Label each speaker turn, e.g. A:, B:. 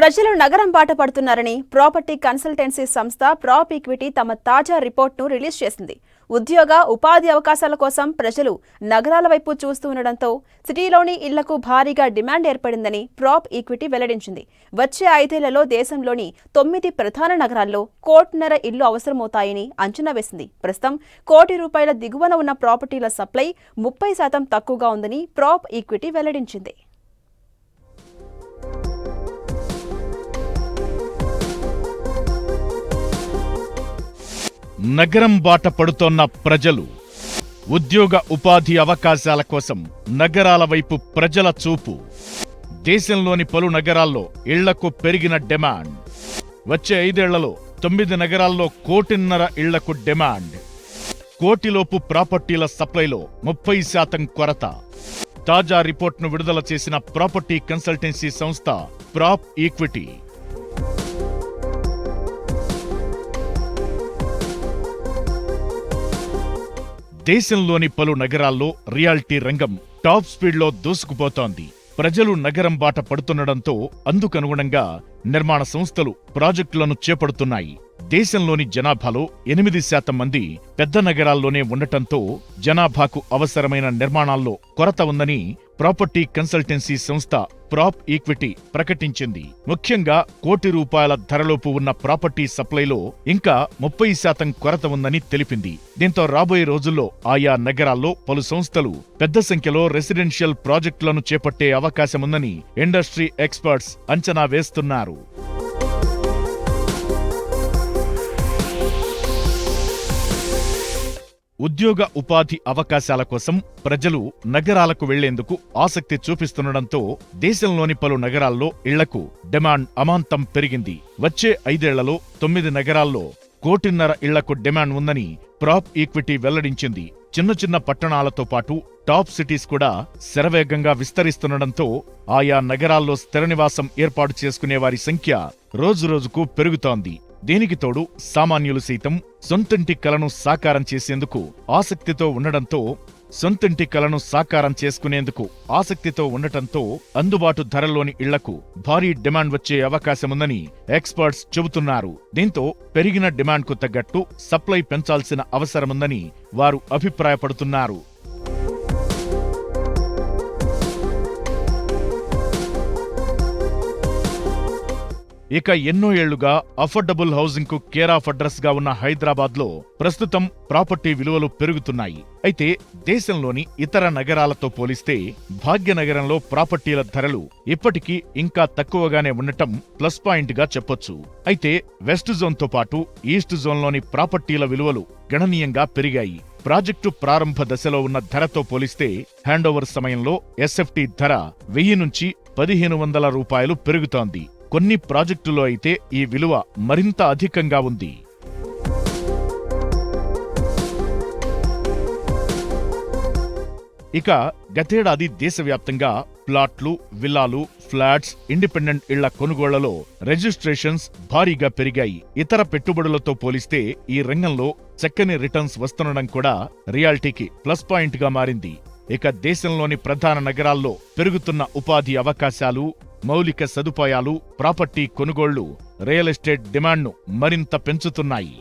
A: ప్రజలు నగరం బాట పడుతున్నారని ప్రాపర్టీ కన్సల్టెన్సీ సంస్థ ప్రాప్ ఈక్విటీ తమ తాజా రిపోర్ట్ను రిలీజ్ చేసింది. ఉద్యోగ ఉపాధి అవకాశాల కోసం ప్రజలు నగరాల వైపు చూస్తూ ఉండడంతో సిటీలోని ఇళ్ళకు భారీగా డిమాండ్ ఏర్పడిందని ప్రాప్ ఈక్విటీ వెల్లడించింది. వచ్చే ఐదేళ్ళలో దేశంలోని తొమ్మిది ప్రధాన నగరాల్లో కోటిన్నర ఇళ్ళు అవసరమవుతాయని అంచనా వేసింది. ప్రస్తుతం కోటి రూపాయల దిగువన ఉన్న ప్రాపర్టీల సప్లై ముప్పై శాతం తక్కువగా ఉందని ప్రాప్ ఈక్విటీ వెల్లడించింది.
B: నగరం బాట పడుతోన్న ప్రజలు ఉద్యోగ ఉపాధి అవకాశాల కోసం నగరాల వైపు ప్రజల చూపు. దేశంలోని పలు నగరాల్లో ఇళ్ళకు పెరిగిన డిమాండ్. వచ్చే ఐదేళ్ళలో తొమ్మిది నగరాల్లో కోటిన్నర ఇళ్ళకు డిమాండ్. కోటిలోపు ప్రాపర్టీల సప్లైలో ముప్పై శాతం కొరత. తాజా రిపోర్ట్ను విడుదల చేసిన ప్రాపర్టీ కన్సల్టెన్సీ సంస్థ ప్రాప్ ఈక్విటీ. దేశంలోని పలు నగరాల్లో రియాల్టీ రంగం టాప్ స్పీడ్లో దూసుకుపోతోంది. ప్రజలు నగరం బాట పడుతుండడంతో అందుకనుగుణంగా నిర్మాణ సంస్థలు ప్రాజెక్టులను చేపడుతున్నాయి. దేశంలోని జనాభాలో ఎనిమిది శాతం మంది పెద్ద నగరాల్లోనే ఉండటంతో జనాభాకు అవసరమైన నిర్మాణాల్లో కొరత ఉందని ప్రాపర్టీ కన్సల్టెన్సీ సంస్థ ప్రాప్ ఈక్విటీ ప్రకటించింది. ముఖ్యంగా కోటి రూపాయల ధరలోపు ఉన్న ప్రాపర్టీ సప్లైలో ఇంకా ముప్పై శాతం కొరత ఉందని తెలిపింది. దీంతో రాబోయే రోజుల్లో ఆయా నగరాల్లో పలు సంస్థలు పెద్ద సంఖ్యలో రెసిడెన్షియల్ ప్రాజెక్టులను చేపట్టే అవకాశముందని ఇండస్ట్రీ ఎక్స్పర్ట్స్ అంచనా వేస్తున్నారు. ఉద్యోగ ఉపాధి అవకాశాల కోసం ప్రజలు నగరాలకు వెళ్ళేందుకు ఆసక్తి చూపిస్తుండటంతో దేశంలోని పలు నగరాల్లో ఇళ్ళకు డిమాండ్ అమాంతం పెరిగింది. వచ్చే ఐదేళ్ళలో తొమ్మిది నగరాల్లో కోటిన్నర ఇళ్ళకు డిమాండ్ ఉందని ప్రాప్ ఈక్విటీ వెల్లడించింది. చిన్న చిన్న పట్టణాలతో పాటు టాప్ సిటీస్ కూడా శరవేగంగా విస్తరిస్తుండటంతో ఆయా నగరాల్లో స్థిర నివాసం ఏర్పాటు చేసుకునే వారి సంఖ్య రోజురోజుకు పెరుగుతోంది. దీనికి తోడు సామాన్యులు సైతం సొంతింటి కలను సాకారం చేసేందుకు ఆసక్తితో ఉండడంతో సొంతింటి కలను సాకారం చేసుకునేందుకు ఆసక్తితో ఉండటంతో అందుబాటు ధరల్లోని ఇళ్ళకు భారీ డిమాండ్ వచ్చే అవకాశముందని ఎక్స్పర్ట్స్ చెబుతున్నారు. దీంతో పెరిగిన డిమాండ్కు తగ్గట్టు సప్లై పెంచాల్సిన అవసరముందని వారు అభిప్రాయపడుతున్నారు. ఇక ఎన్నో ఏళ్ళుగా అఫోర్డబుల్ హౌసింగ్కు కేర్ ఆఫ్ అడ్రస్గా ఉన్న హైదరాబాద్లో ప్రస్తుతం ప్రాపర్టీ విలువలు పెరుగుతున్నాయి. అయితే దేశంలోని ఇతర నగరాలతో పోలిస్తే భాగ్యనగరంలో ప్రాపర్టీల ధరలు ఇప్పటికీ ఇంకా తక్కువగానే ఉండటం ప్లస్ పాయింట్గా చెప్పొచ్చు. అయితే వెస్ట్ జోన్తో పాటు ఈస్ట్ జోన్లోని ప్రాపర్టీల విలువలు గణనీయంగా పెరిగాయి. ప్రాజెక్టు ప్రారంభ దశలో ఉన్న ధరతో పోలిస్తే హ్యాండోవర్ సమయంలో ఎస్ఎఫ్టీ ధర వెయ్యి నుంచి పదిహేను వందల రూపాయలు పెరుగుతోంది. కొన్ని ప్రాజెక్టులో అయితే ఈ విలువ మరింత అధికంగా ఉంది. ఇక గతేడాది దేశవ్యాప్తంగా ప్లాట్లు విల్లాలు ఫ్లాట్స్ ఇండిపెండెంట్ ఇళ్ళ కొనుగోళ్ళలో రిజిస్ట్రేషన్స్ భారీగా పెరిగాయి. ఇతర పెట్టుబడులతో పోలిస్తే ఈ రంగంలో చక్కని రిటర్న్స్ వస్తుండడం కూడా రియాల్టీకి ప్లస్ పాయింట్గా మారింది. ఇక దేశంలోని ప్రధాన నగరాల్లో పెరుగుతున్న ఉపాధి అవకాశాలు మౌలిక సదుపాయాలు ప్రాపర్టీ కొనుగోళ్ళు రియల్ ఎస్టేట్ డిమాండ్ను మరింత పెంచుతున్నాయి.